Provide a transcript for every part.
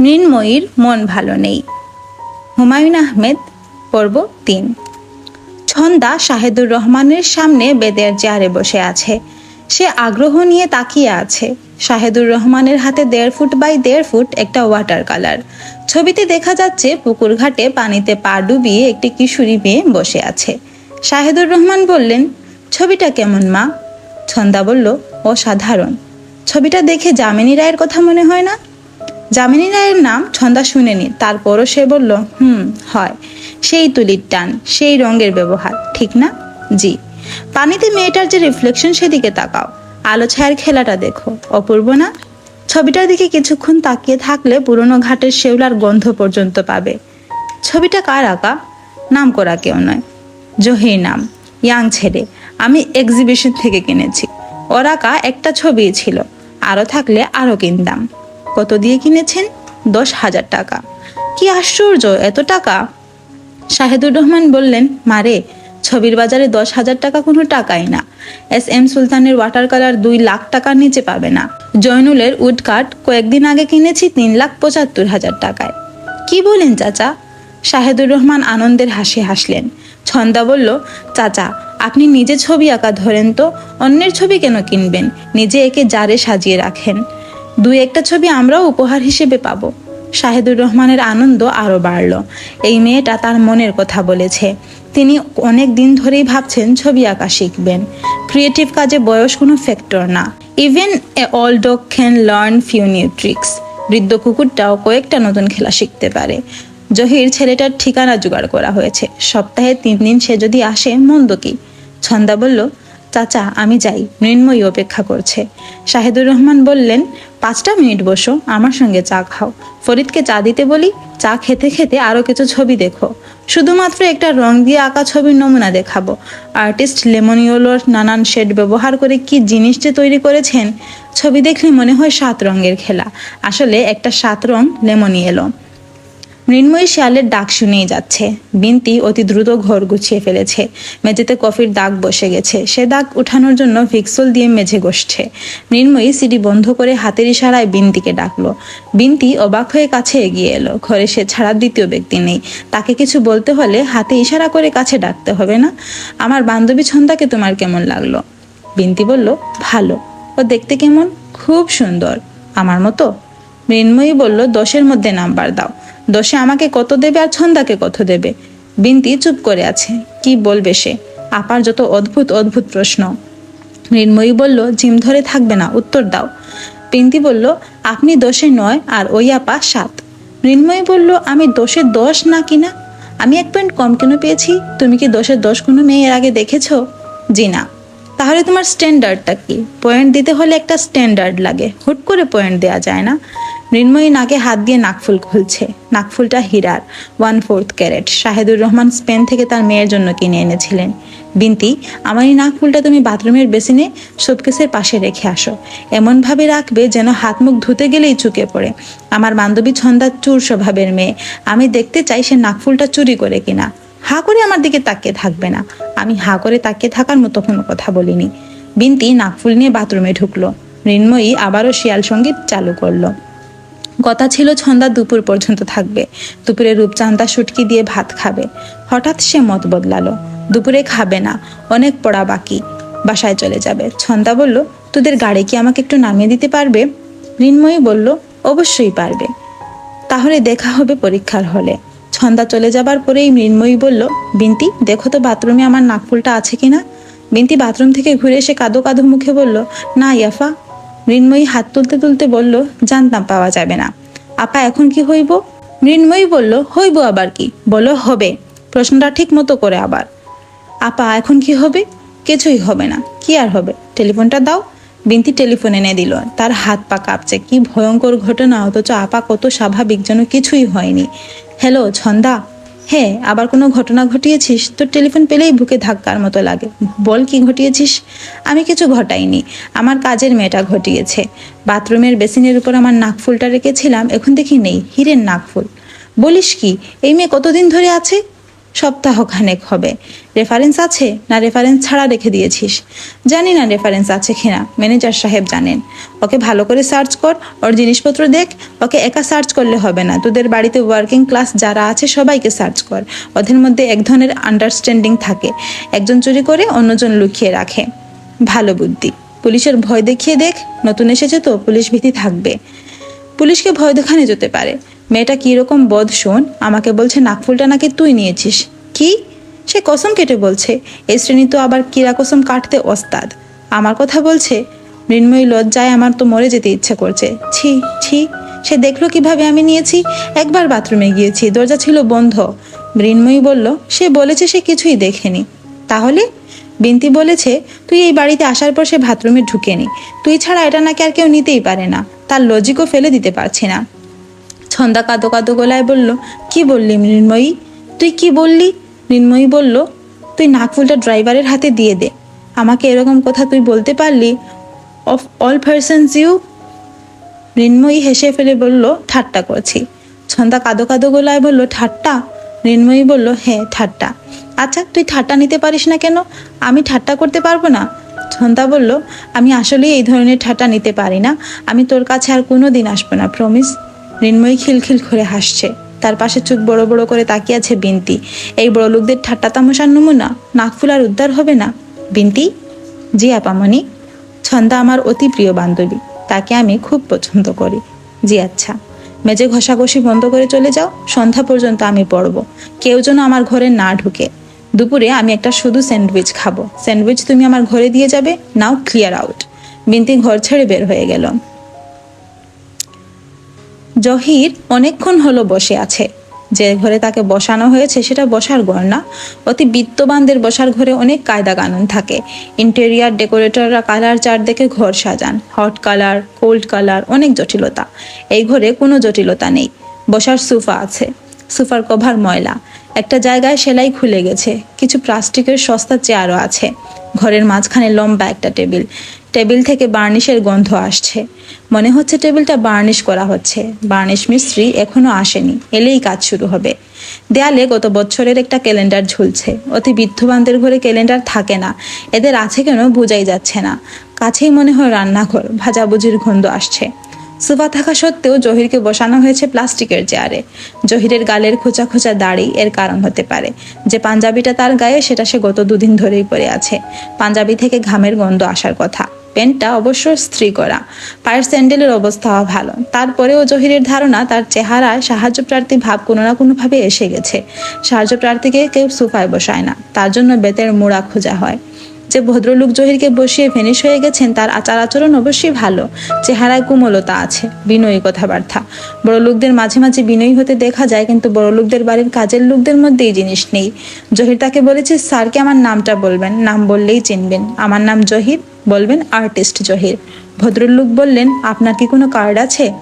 মৃন্ময়ীর মন ভালো নেই। হুমায়ুন আহমেদ, পর্ব তিন। ছন্দা শাহেদুর রহমানের সামনে বেদের চেয়ারে বসে আছে। সে আগ্রহ নিয়ে তাকিয়ে আছে। শাহেদুর রহমানের হাতে দেড় ফুট বাই দেড় ফুট একটা ওয়াটার কালার। ছবিতে দেখা যাচ্ছে পুকুর ঘাটে পানিতে পা ডুবিয়ে একটি কিশোরী মেয়ে বসে আছে। শাহেদুর রহমান বললেন, ছবিটা কেমন মা? ছন্দা বলল, অসাধারণ। ছবিটা দেখে যামিনী রায়ের কথা মনে হয় না? যামিনী রায়ের নাম ছন্দা শুনেনি। তারপরও সে বলল, হুম, হয়। সেই তুলির টান, সেই রঙের ব্যবহার, ঠিক না? জি। পানিতে মেয়েটার যে রিফ্লেকশন সেদিকে তাকাও। আলো ছায়ার খেলাটা দেখো, অপূর্ব না? ছবিটার দিকে কিছুক্ষণ তাকিয়ে থাকলে পুরনো ঘাটের শেওলার গন্ধ পর্যন্ত পাবে। ছবিটা কার আঁকা? নাম করা কেউ নয়। জহির নাম, ইয়াং ছেড়ে আমি এক্সিবিশন থেকে কিনেছি। ওর আঁকা একটা ছবি ছিল। আরও থাকলে আরও কিনতাম। কত দিয়ে কিনেছেন? দশ হাজার টাকা। কি আশ্চর্য, এত টাকা? শাহেদুর রহমান বললেন, মারে, ছবির বাজারে দশ হাজার টাকা কোনো টাকাই না। এস এম সুলতানের ওয়াটার কালার দুই লাখ টাকার নিচে পাবে না। জয়নুলের উডকাট কয়েকদিন আগে কিনেছি তিন লাখ পঁচাত্তর হাজার টাকায়। কি বলেন চাচা? শাহেদুর রহমান আনন্দের হাসি হাসলেন। ছন্দা বলল, চাচা, আপনি নিজে ছবি আঁকা ধরেন তো, অন্যের ছবি কেন কিনবেন? নিজে একে জারে সাজিয়ে রাখেন। দুই একটা ছবি আমরাও উপহার হিসেবে পাব। শাহেদুর রহমানের আনন্দ আরও বাড়ল। এই মেয়েটা তার মনের কথা বলেছে। তিনি অনেক দিন ধরেই ভাবছেন ছবি আঁকা শিখবেন। ক্রিয়েটিভ কাজে বয়স কোনো ফ্যাক্টর না। Even a old dog can learn few new tricks. বৃদ্ধ কুকুরটাও কয়েকটা নতুন খেলা শিখতে পারে। জহির ছেলেটার ঠিকানা জোগাড় করা হয়েছে। সপ্তাহে তিন দিন সে যদি আসে, মন্দ কি? ছন্দা বলল চাচা, আমি যাই। মৃন্ময়ী অপেক্ষা করছে। শাহেদুর রহমান বললেন, পাঁচটা মিনিট বসো, আমার সঙ্গে চা খাও। ফরিদকে চা দিতে বলি, চা খেতে খেতে আরও কিছু ছবি দেখো। শুধুমাত্র একটা রং দিয়ে আঁকা ছবির নমুনা দেখাবো। আর্টিস্ট লেমনিওলোর নানান শেড ব্যবহার করে কি জিনিস যে তৈরি করেছেন, ছবি দেখলে মনে হয় সাত রঙের খেলা। আসলে একটা সাত রং লেমনি এলো। মৃন্ময়ী শিয়ালের ডাক শুনেই যাচ্ছে। বিনতি অতি দ্রুত ঘর গুছিয়ে ফেলেছে। মেঝেতে কফির দাগ বসে গেছে। সে দাগ উঠানোর জন্য ভিক্সল দিয়ে মেঝে গসছে মৃন্ময়ী সিটি বন্ধ করে হাতের ইশারায় বিনতিকে ডাকলো। বিনতি অবাক হয়ে কাছে এগিয়ে এলো। ঘরে সে ছাড়া দ্বিতীয় ব্যক্তি নেই। তাকে কিছু বলতে হলে হাতে ইশারা করে কাছে ডাকতে হবে না? আমার বান্ধবী ছন্দাকে তোমার কেমন লাগল? বিনতি বলল, ভালো। ও দেখতে কেমন? খুব সুন্দর। আমার মতো? মৃন্ময়ী বলল, দশের মধ্যে নাম্বার দাও। দশে আমাকে কত দেবে আর ছন্দাকে কত দেবে? বিনতি চুপ করে আছে। কি বলবে সে? আপার যত অদ্ভুত অদ্ভুত প্রশ্ন। মৃন্ময়ী বলল, জিম ধরে থাকবে না, উত্তর দাও। বিনতি বলল, আপনি দশে নয় আর ওই আপা সাত। মৃন্ময়ী বলল, আমি দশে দশ না কিনা আমি এক পয়েন্ট কম কেন পেয়েছি? তুমি কি দশের দশ কোনো মেয়ে এর আগে দেখেছ? জি না। তাহলে তোমার স্ট্যান্ডার্ডটা কি? পয়েন্ট দিতে হলে একটা স্ট্যান্ডার্ড লাগে। হুট করে পয়েন্ট দেওয়া যায় না? মৃন্ময়ী নাকে হাত দিয়ে নাকফুল খুলছে। নাকফুলটা হীরার one fourth carat Shahedur Rahman Spain থেকে তার মেয়ের জন্য কিনে এনেছিলেন। বিনতি, আমার এই নাকফুলটা তুমি বাথরুমের বেসিনে শোপকেসের পাশে রেখে আসো। এমনভাবে রাখবে যেন হাত মুখ ধুতে গেলেই চুকে পড়ে। আমার বান্ধবী ছন্দা চুর স্বভাবের মেয়ে। আমি দেখতে চাই সে নাকফুলটা চুরি করে কিনা। হা করে আমার দিকে তাকিয়ে থাকবে না। আমি হা করে তাকিয়ে থাকার মতো কোনো কথা বলিনি। বিনতি, নাকফুল নিয়ে বাথরুমে ঢুকলো। মৃন্ময়ী আবারও শিয়াল সংগীত চালু করল। কথা ছিল ছন্দা দুপুর পর্যন্ত থাকবে। দুপুরে রূপচান্দা সুটকি দিয়ে ভাত খাবে। হঠাৎ সে মত বদলালো। দুপুরে খাবে না, অনেক পড়া বাকি। বাসায় চলে যাবে। ছন্দা বলল, তোদের গাড়ি কি আমাকে একটু নামিয়ে দিতে পারবে? মৃন্ময়ী বলল, অবশ্যই পারবে। তাহলে দেখা হবে পরীক্ষার হলে। ছন্দা চলে যাবার পরেই মৃন্ময়ী বলল, বিন্তি, দেখো তো বাথরুমে আমার নাকফুলটা আছে কিনা? বিন্তি বাথরুম থেকে ঘুরে এসে কাদো কাদো মুখে বলল, না ইয়াফা মৃন্ময়ী হাত তুলতে তুলতে বলল, জানতাম পাওয়া যাবে না। আপা, এখন কি হইব? মৃন্ময়ী বলল, হইব আবার কি? বলো, হবে। প্রশ্নটা ঠিক মতো করে আবার। আপা, এখন কি হবে? কিছুই হবে না। কি আর হবে? টেলিফোনটা দাও। বিনতি টেলিফোন এনে দিল। তার হাত পা কাঁপছে। কি ভয়ঙ্কর ঘটনা, অথচ আপা কত স্বাভাবিক যেন কিছুই হয়নি। হ্যালো, ছন্দা। হ্যাঁ আবার কোনো ঘটনা ঘটিয়েছিস? তো টেলিফোন পেলেই বুকে ধাক্কার মতো লাগে। বল কি ঘটিয়েছিস? আমি কিছু ঘটাইনি। আমার কাজের মেয়েটা ঘটিয়েছে। বাথরুমের বেসিনের উপর আমার নাকফুলটা রেখেছিলাম, এখন দেখি নেই, হিরের নাকফুল বলিস কি, এই মেয়ে কতদিন ধরে আছে? সপ্তাহখানেক হবে। রেফারেন্স আছে না রেফারেন্স ছাড়া রেখে দিয়েছিস? জানি না রেফারেন্স আছে কিনা ম্যানেজার সাহেব জানেন। ওকে ভালো করে সার্চ কর, ওর জিনিসপত্র দেখ, ওকে একা সার্চ করলে হবে না। তোদের বাড়িতে ওয়ার্কিং ক্লাস যারা আছে সবাইকে সার্চ কর। ওদের মধ্যে এক ধরনের আন্ডারস্ট্যান্ডিং থাকে। একজন চুরি করে অন্যজন লুকিয়ে রাখে। ভালো বুদ্ধি। পুলিশের ভয় দেখিয়ে দেখ, নতুন এসেছে তো, পুলিশ ভীতি থাকবে। পুলিশকে ভয় দেখানো যেতে পারে। মেয়েটা কীরকম বদ শোন, আমাকে বলছে, নাকফুলটা নাকি তুই নিয়েছিস। কি? সে কসম কেটে বলছে এই শ্রেণি তো আবার কিরা কসম কাটতে ওস্তাদ। আমার কথা বলছে? মৃন্ময়ী লজ্জায় আমার তো মরে যেতে ইচ্ছে করছে। ছি ছি, সে দেখল কীভাবে আমি নিয়েছি? একবার বাথরুমে গিয়েছি, দরজা ছিল বন্ধ। মৃন্ময়ী বলল, সে বলেছে সে কিছুই দেখেনি। তাহলে? বিন্তি বলেছে, তুই এই বাড়িতে আসার পর সে বাথরুমে ঢুকেনি। তুই ছাড়া এটা নাকি আর কেউ নিতেই পারে না। তার লজিকও ফেলে দিতে পারছি না। ছন্দা কাঁদো কাঁদো গলায় বলল, কি বললি মৃন্ময়ী? তুই কি বললি? মৃন্ময়ী বলল, তুই নাকফুলটা ড্রাইভারের হাতে দিয়ে দে। আমাকে এরকম কথা তুই বলতে পারলি? Of, all persons you? Mrinmoyee হেসে ফেলে বলল, ঠাট্টা করছি। ছন্দা কাঁদো কাঁদো গলায় বলল, ঠাট্টা? মৃন্ময়ী বলল হ্যাঁ ঠাট্টা। আচ্ছা তুই ঠাট্টা নিতে পারিস না কেন? আমি ঠাট্টা করতে পারব না? ছন্দা বলল, আমি আসলেই এই ধরনের ঠাট্টা নিতে পারি না। আমি তোর কাছে আর কোনো দিন আসব না প্রমিস মৃন্ময়ী খিলখিল করে হাসছে। তার পাশে চোখ বড় বড় করে তাকিয়ে আছে বিনতি। এই বড় লোকদের ঠাট্টা তামশার নমুনা? নাক ফুলার উদ্ধার হবে না? বিনতি? জি আপামনি ছন্দা আমার অতি প্রিয় বান্ধবী। তাকে আমি খুব পছন্দ করি। জি আচ্ছা। মেজে ঘষাঘষি বন্ধ করে চলে যাও। সন্ধ্যা পর্যন্ত আমি পড়ব। কেউ যেন আমার ঘরে না ঢুকে। দুপুরে আমি একটা শুধু স্যান্ডউইচ খাব। স্যান্ডউইচ তুমি আমার ঘরে দিয়ে যাবে। Now clear out. বিনতি ঘর ছেড়ে বের হয়ে গেল। জহির অনেকক্ষণ হলো বসে আছে। যে ঘরে তাকে বসানো হয়েছে সেটা বসার ঘর না। অতি বিত্তবানদের বসার ঘরে অনেক কায়দা কানুন থাকে। ইন্টেরিয়ার ডেকোরেটররা কালার চার দেখে ঘর সাজান। হট কালার, কোল্ড কালার, অনেক জটিলতা। এই ঘরে কোনো জটিলতা নেই। বসার সোফা আছে। সোফার কভার ময়লা। একটা জায়গায় সেলাই খুলে গেছে। কিছু প্লাস্টিকের সস্তা চেয়ারও আছে। ঘরের মাঝখানে লম্বা একটা টেবিল। টেবিল থেকে বার্নিশের গন্ধ আসছে। মনে হচ্ছে টেবিলটা বার্নিশ করা হচ্ছে। বার্নিশ মিস্ত্রি এখনও আসেনি। এলেই কাজ শুরু হবে। দেয়ালে গত বছরের একটা ক্যালেন্ডার ঝুলছে। অতি বিদ্ধবানদের ঘরে ক্যালেন্ডার থাকে না। এদের আছে কেন বোঝাই যাচ্ছে না। কাছেই মনে হয় রান্নাঘর, ভাজাভুজির গন্ধ আসছে। সুফা থাকা সত্ত্বেও জহিরকে বসানো হয়েছে প্লাস্টিকের চেয়ারে। জহিরের গালের খোঁচা খোঁচা দাড়ি এর কারণ হতে পারে। যে পাঞ্জাবিটা তার গায়ে, সেটা সে গত দুদিন ধরেই পরে আছে। পাঞ্জাবি থেকে ঘামের গন্ধ আসার কথা। প্যান্টটা অবশ্য স্ত্রী করা। পায়ের স্যান্ডেলের অবস্থাও ভালো। তারপরেও জহিরের ধারণা, তার চেহারায় সাহায্য প্রার্থী ভাব কোনো না কোনোভাবে এসে গেছে। সাহায্য প্রার্থীকে কেউ সোফায় বসায় না। তার জন্য বেতের মোড়া খোঁজা হয়। যে ভদ্রলোক জহিরকে বসিয়ে ফেনিশ হয়ে গেছেন, তার আচার আচরণ অবশ্যই ভালো। চেহারায় কোমলতা আছে, বিনয়ী কথাবার্তা। বড় লোকদের মাঝে মাঝে বিনয়ী হতে দেখা যায়, কিন্তু বড় লোকদের বাড়ির কাজের লোকদের মধ্যে এই জিনিস নেই। জহির তাকে বলেছে, স্যারকে আমার নামটা বলবেন। নাম বললেই চিনবেন। আমার নাম জহির, বলবেন আর্টিস্ট জহির। ভদ্রলোক বললেন, আপনার কি কোনো কার্ড আছে?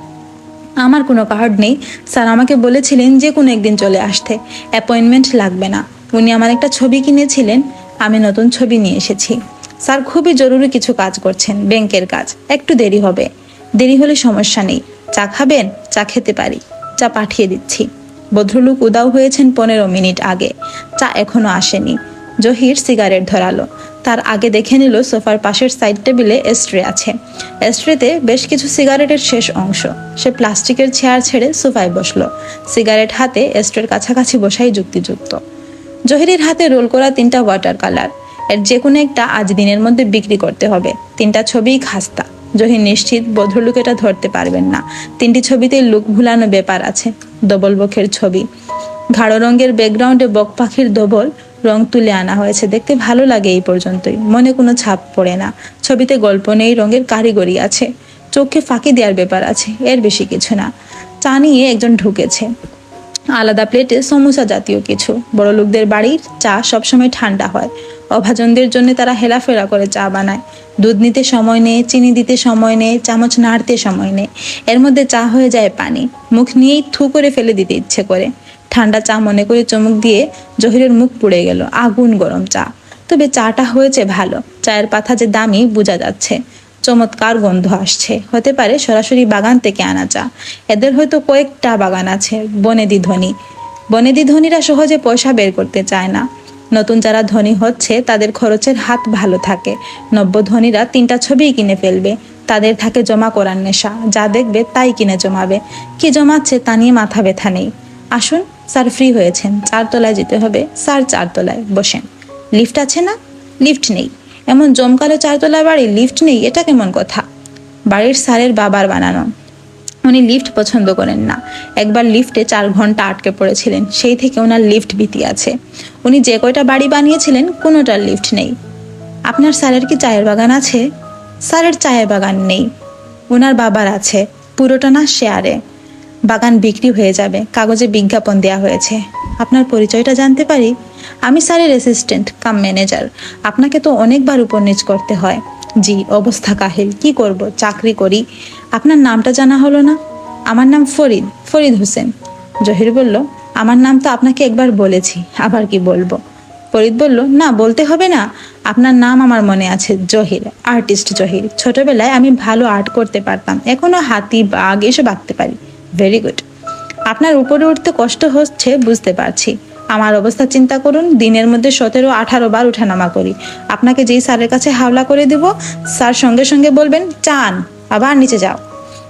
আমার কোনো কার্ড নেই। স্যার আমাকে বলেছিলেন যে কোনো একদিন চলে আসতে। অ্যাপয়েন্টমেন্ট লাগবে না। উনি আমার একটা ছবি কিনেছিলেন। আমি নতুন ছবি নিয়ে এসেছি। স্যার খুবই জরুরি কিছু কাজ করছেন, ব্যাংকের কাজ। একটু দেরি হবে। দেরি হলে সমস্যা নেই। চা খাবেন? চা খেতে পারি। চা পাঠিয়ে দিচ্ছি। ভদ্রলোক উদাও হয়েছেন পনেরো মিনিট আগে। চা এখনও আসেনি। জহির সিগারেট ধরালো। তার আগে দেখে নিল সোফার পাশের সাইড টেবিলে এস্ট্রে আছে। এস্ট্রেতে বেশ কিছু সিগারেটের শেষ অংশ। সে প্লাস্টিকের চেয়ার ছেড়ে সোফায় বসল। সিগারেট হাতে এস্ট্রের কাছাকাছি বসাই যুক্তিযুক্ত। জহিরের হাতে রোল করা তিনটা ওয়াটার কালার। এর যে কোনো একটা আজ দিনের মধ্যে বিক্রি করতে হবে। তিনটা ছবিই খাস্তা। জহির নিশ্চিত ভদ্রলোক এটা ধরতে পারবেন না। তিনটি ছবিতে লুক ভুলানো ব্যাপার আছে। ডবল বকের ছবি। গাঢ় রঙের ব্যাকগ্রাউন্ডে বক পাখির ডবল রং তুলে আনা হয়েছে। দেখতে ভালো লাগে এই পর্যন্তই। মনে কোনো ছাপ পড়ে না। ছবিতে গল্প নেই, রঙের কারিগরি আছে। চোখে ফাঁকি দেওয়ার ব্যাপার আছে। এর বেশি কিছু না। চা নিয়ে একজন ঢুকেছে। আলাদা প্লেটে সমোসা জাতীয় কিছু। বড় লোকদের বাড়ির চা সবসময় ঠান্ডা হয়। অভাজনদের জন্য তারা হেলাফেরা করে চা বানায়। দুধ নিতে সময় নেই, চিনি দিতে সময় নেই, চামচ নাড়তে সময় নেই। এর মধ্যে চা হয়ে যায় পানি। মুখ নিয়েই থু করে ফেলে দিতে ইচ্ছে করে। ঠান্ডা চা মনে করে চমক দিয়ে জহিরের মুখ পুড়ে গেল। আগুন গরম চা। তবে চাটা হয়েছে ভালো। চায়ের পাতা যে দামি, বোঝা যাচ্ছে। চমৎকার গন্ধ আসছে। হতে পারে সরাসরি বাগান থেকে আনা চা। এদের হয়তো কয়েকটা বাগান আছে, বনেদি ধনী। বনেদি ধনীরা সহজে পয়সা বের করতে চায় না। নতুন যারা ধনী হচ্ছে, তাদের খরচের হাত ভালো থাকে। নব্য ধনীরা তিনটা ছবিই কিনে ফেলবে। তাদের থাকে জমা করার নেশা। যা দেখবে তাই কিনে জমাবে। কি জমাচ্ছে তা নিয়ে মাথা ব্যথা নেই। আসুন, স্যার ফ্রি হয়েছেন। চারতলায় যেতে হবে। স্যার চারতলায় বসেন। লিফট আছে না? লিফট নেই। এমন জমকালো চারতলা বাড়ি লিফট নেই, এটা কেমন কথা? বাড়ির স্যারের বাবার বানানো। উনি লিফট পছন্দ করেন না। একবার লিফটে চার ঘণ্টা আটকে পড়েছিলেন, সেই থেকে ওনার লিফট ভীতি আছে। উনি যে কয়টা বাড়ি বানিয়েছিলেন, কোনোটার লিফট নেই। আপনার স্যারের কি চায়ের বাগান আছে? স্যারের চায়ের বাগান নেই। ওনার বাবার আছে, পুরোটা না শেয়ারে বাগান বিক্রি হয়ে যাবে, কাগজে বিজ্ঞাপন দেওয়া হয়েছে। আপনার পরিচয়টা জানতে পারি? আমি স্যারের অ্যাসিস্ট্যান্ট কাম ম্যানেজার আপনাকে তো অনেকবার উপর নিচ করতে হয়। জি, অবস্থা কাহিল, কি করব, চাকরি করি। আপনার নামটা জানা হলো না? আমার নাম ফরিদ ফরিদ হোসেন। জহির বলল, আমার নাম তো আপনাকে একবার বলেছি, আবার কি বলব? ফরিদ বলল, না, বলতে হবে না। আপনার নাম আমার মনে আছে, জহির আর্টিস্ট জহির। ছোটবেলায় আমি ভালো আর্ট করতে পারতাম। এখনও হাতি, বাঘ, এসব আঁকতে পারি। ভেরি গুড আপনার উপরে উঠতে কষ্ট হচ্ছে, বুঝতে পারছি। আমার অবস্থা চিন্তা করুন, দিনের মধ্যে সতেরো, আঠারো বার উঠানামা করি। আপনাকে যেই স্যারের কাছে হাওলা করে দেব, স্যার সঙ্গে সঙ্গে বলবেন, চান, আবার নিচে যাও।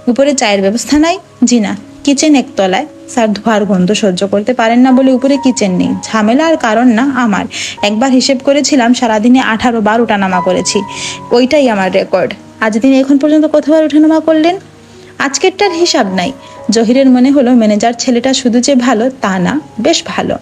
উপরে চায়ের ব্যবস্থা নাই জি না কিচেন একতলায়। স্যার ধোয়ার গন্ধ সহ্য করতে পারেন না বলে উপরে কিচেন নেই। ঝামেলা আর কারণ না আমার। একবার হিসেব করেছিলাম, সারাদিনে আঠারো বার উঠানামা করেছি। ওইটাই আমার রেকর্ড। আজ দিন এখন পর্যন্ত কতবার উঠানামা করলেন? আজকেরটার হিসাব নাই। জহিরের মনে হলো, ম্যানেজার ছেলেটা শুধু যে ভালো, তা না, বেশ ভালো।